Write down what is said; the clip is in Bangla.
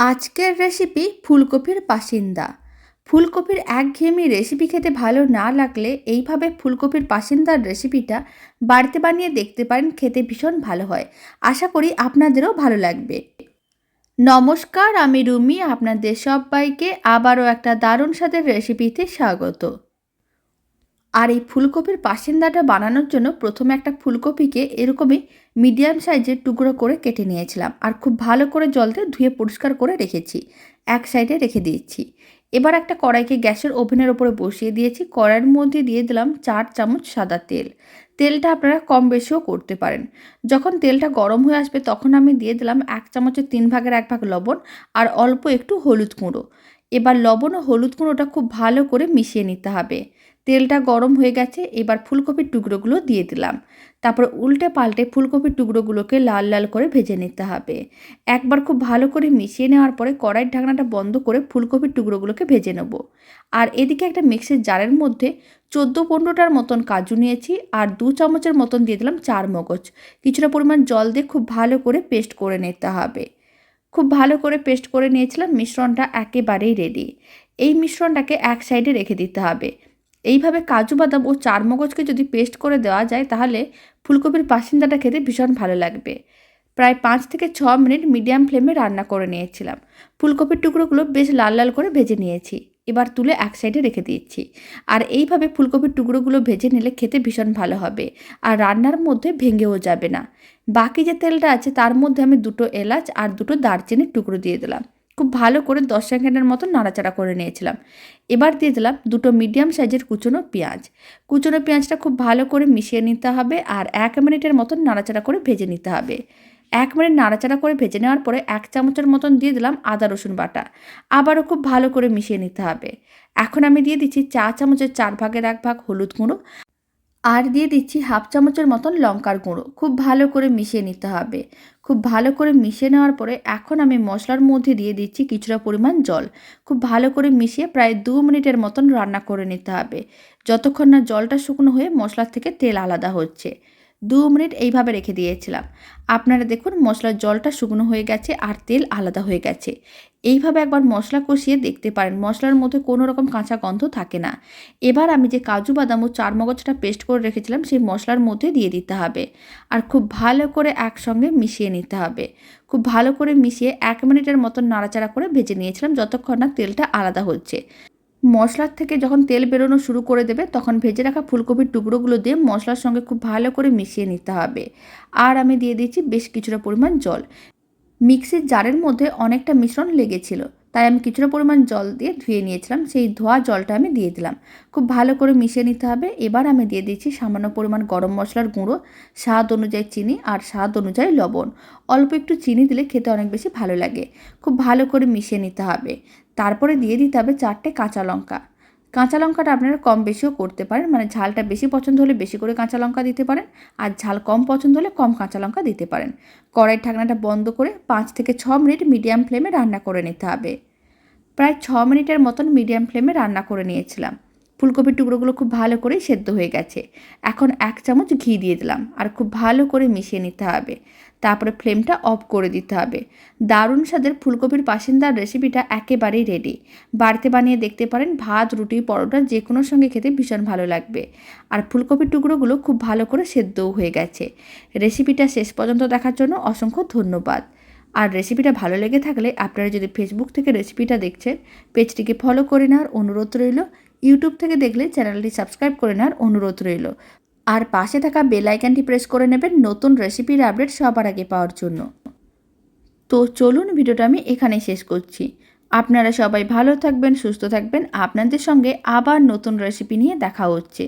আজকের রেসিপি ফুলকপির পাসিন্দা। ফুলকপির একঘেয়েমি রেসিপি খেতে ভালো না লাগলে এইভাবে ফুলকপির পাসিন্দার রেসিপিটা বাড়িতে বানিয়ে দেখতে পারেন, খেতে ভীষণ ভালো হয়। আশা করি আপনাদেরও ভালো লাগবে। নমস্কার, আমি রুমি, আপনাদের সবাইকে আবারও একটা দারুণ স্বাদের রেসিপিতে স্বাগত। আর এই ফুলকপির পাসিন্দাটা বানানোর জন্য প্রথমে একটা ফুলকপিকে এরকমই মিডিয়াম সাইজের টুকরো করে কেটে নিয়েছিলাম। আর খুব ভালো করে জল দিয়ে ধুয়ে পরিষ্কার করে রেখেছি। এক সাইডে রেখে দিয়েছি। এবার একটা কড়াইকে গ্যাসের ওভেনের ওপরে বসিয়ে দিয়েছি। কড়াইয়ের মধ্যে দিয়ে দিলাম চার চামচ সাদা তেল। তেলটা আপনারা কম বেশিও করতে পারেন। যখন তেলটা গরম হয়ে আসবে তখন আমি দিয়ে দিলাম এক চামচের তিন ভাগের এক ভাগ লবণ আর অল্প একটু হলুদ গুঁড়ো। এবার লবণ ও হলুদ গুঁড়োটা খুব ভালো করে মিশিয়ে নিতে হবে। তেলটা গরম হয়ে গেছে, এবার ফুলকপির টুকরোগুলো দিয়ে দিলাম। তারপর উল্টে পাল্টে ফুলকপির টুকরোগুলোকে লাল লাল করে ভেজে নিতে হবে। একবার খুব ভালো করে মিশিয়ে নেওয়ার পরে কড়াইয়ের ঢাকনাটা বন্ধ করে ফুলকপির টুকরোগুলোকে ভেজে নেব। আর এদিকে একটা মিক্সির জারের মধ্যে চোদ্দ পনেরোটার মতন কাজু নিয়েছি আর দু চামচের মতন দিয়ে দিলাম চার মগজ। কিছুটা পরিমাণ জল দিয়ে খুব ভালো করে পেস্ট করে নিতে হবে। খুব ভালো করে পেস্ট করে নিয়েছিলাম, মিশ্রণটা একেবারেই রেডি এই মিশ্রণটাকে এক সাইডে রেখে দিতে হবে। এইভাবে কাজু, বাদাম ও চারমগজকে যদি পেস্ট করে দেওয়া যায়, তাহলে ফুলকপির বাসিন্দাটা খেতে ভীষণ ভালো লাগবে। প্রায় পাঁচ থেকে ছ মিনিট মিডিয়াম ফ্লেমে রান্না করে নিয়েছিলাম। ফুলকপির টুকরোগুলো বেশ লাল লাল করে ভেজে নিয়েছি। এবার তুলে এক সাইডে রেখে দিচ্ছি আর এইভাবে ফুলকপির টুকরোগুলো ভেজে নিলে খেতে ভীষণ ভালো হবে। আর রান্নার মধ্যে ভেঙেও যাবে না। বাকি যে তেলটা আছে তার মধ্যে আমি দুটো এলাচ আর দুটো দারচিনির টুকরো দিয়ে দিলাম। খুব ভালো করে দশ সেকেন্ডের মতো নাড়াচাড়া করে নিয়েছিলাম। এবার দিয়ে দিলাম দুটো মিডিয়াম সাইজের কুচনো পেঁয়াজ। কুচনো পেঁয়াজটা খুব ভালো করে মিশিয়ে নিতে হবে আর এক মিনিটের মতন নাড়াচাড়া করে ভেজে নিতে হবে। এক মিনিট নাড়াচাড়া করে ভেজে নেওয়ার পরে এক চামচের মতন দিয়ে দিলাম আদা রসুন বাটা। আবারও খুব ভালো করে মিশিয়ে নিতে হবে। এখন আমি দিয়ে দিচ্ছি চা চামচের চার ভাগের এক ভাগ হলুদ গুঁড়ো আর দিয়ে দিচ্ছি হাফ চামচের মতন লঙ্কার গুঁড়ো। খুব ভালো করে মিশিয়ে নিতে হবে। খুব ভালো করে মিশিয়ে নেওয়ার পরে এখন আমি মশলার মধ্যে দিয়ে দিচ্ছি কিছুটা পরিমাণ জল। খুব ভালো করে মিশিয়ে প্রায় দু মিনিটের মতন রান্না করে নিতে হবে। যতক্ষণ না জলটা শুকনো হয়ে মশলার থেকে তেল আলাদা হচ্ছে। দু মিনিট এইভাবে রেখে দিয়েছিলাম। আপনারা দেখুন, মশলার জলটা শুকনো হয়ে গেছে আর তেল আলাদা হয়ে গেছে। এইভাবে একবার মশলা কষিয়ে দেখতে পারেন, মশলার মধ্যে কোনো রকম কাঁচা গন্ধ থাকে না। এবার আমি যে কাজু, বাদাম ও চারমগজটা পেস্ট করে রেখেছিলাম, সেই মশলার মধ্যে দিয়ে দিতে হবে। আর খুব ভালো করে একসঙ্গে মিশিয়ে নিতে হবে। খুব ভালো করে মিশিয়ে এক মিনিটের মতন নাড়াচাড়া করে ভেজে নিয়েছিলাম, যতক্ষণ না তেলটা আলাদা হচ্ছে। মশলার থেকে যখন তেল বেরোনো শুরু করে দেবে, তখন ভেজে রাখা ফুলকপির টুকরোগুলো দিয়ে মশলার সঙ্গে খুব ভালো করে মিশিয়ে নিতে হবে। আর আমি দিয়ে দিচ্ছি বেশ কিছুটা পরিমাণ জল। মিক্সির জারের মধ্যে অনেকটা মিশ্রণ লেগেছিল, তাই আমি কিছুটা পরিমাণ জল দিয়ে ধুয়ে নিয়েছিলাম। সেই ধোয়া জলটা আমি দিয়ে দিলাম। খুব ভালো করে মিশিয়ে নিতে হবে। এবার আমি দিয়ে দিচ্ছি সামান্য পরিমাণ গরম মশলার গুঁড়ো, স্বাদ অনুযায়ী চিনি আর স্বাদ অনুযায়ী লবণ। অল্প একটু চিনি দিলে খেতে অনেক বেশি ভালো লাগে। খুব ভালো করে মিশিয়ে নিতে হবে। তারপরে দিয়ে দিতে হবে চারটে কাঁচা লঙ্কা। কাঁচা লঙ্কাটা আপনারা কম বেশিও করতে পারেন। মানে ঝালটা বেশি পছন্দ হলে বেশি করে কাঁচা লঙ্কা দিতে পারেন আর ঝাল কম পছন্দ হলে কম কাঁচা লঙ্কা দিতে পারেন। কড়াইয়ের ঢাকনাটা বন্ধ করে পাঁচ থেকে ছ মিনিট মিডিয়াম ফ্লেমে রান্না করে নিতে হবে। প্রায় ছ মিনিটের মতন মিডিয়াম ফ্লেমে রান্না করে নিয়েছিলাম। ফুলকপির টুকরোগুলো খুব ভালো করে সেদ্ধ হয়ে গেছে। এখন এক চামচ ঘি দিয়ে দিলাম, আর খুব ভালো করে মিশিয়ে নিতে হবে। তারপরে ফ্লেমটা অফ করে দিতে হবে। দারুণ স্বাদের ফুলকপির পাসিন্দার রেসিপিটা একেবারেই রেডি। বাড়িতে বানিয়ে দেখতে পারেন ভাত, রুটি, পরোটা, যে কোনো সঙ্গে খেতে ভীষণ ভালো লাগবে। আর ফুলকপির টুকরোগুলো খুব ভালো করে সেদ্ধও হয়ে গেছে। রেসিপিটা শেষ পর্যন্ত দেখার জন্য অসংখ্য ধন্যবাদ। আর রেসিপিটা ভালো লেগে থাকলে আপনারা যদি ফেসবুক থেকে রেসিপিটা দেখছেন, পেজটিকে ফলো করে নেওয়ার অনুরোধ রইল। ইউটিউব থেকে দেখলে চ্যানেলটি সাবস্ক্রাইব করে নেওয়ার অনুরোধ রইল। আর পাশে থাকা বেল আইকনটি প্রেস করে নেবেন নতুন রেসিপির আপডেট সবার আগে পাওয়ার জন্য। তো চলুন ভিডিওটা আমি এখানে শেষ করছি। আপনারা সবাই ভালো থাকবেন, সুস্থ থাকবেন। আপনাদের সঙ্গে আবার নতুন রেসিপি নিয়ে দেখা হচ্ছে।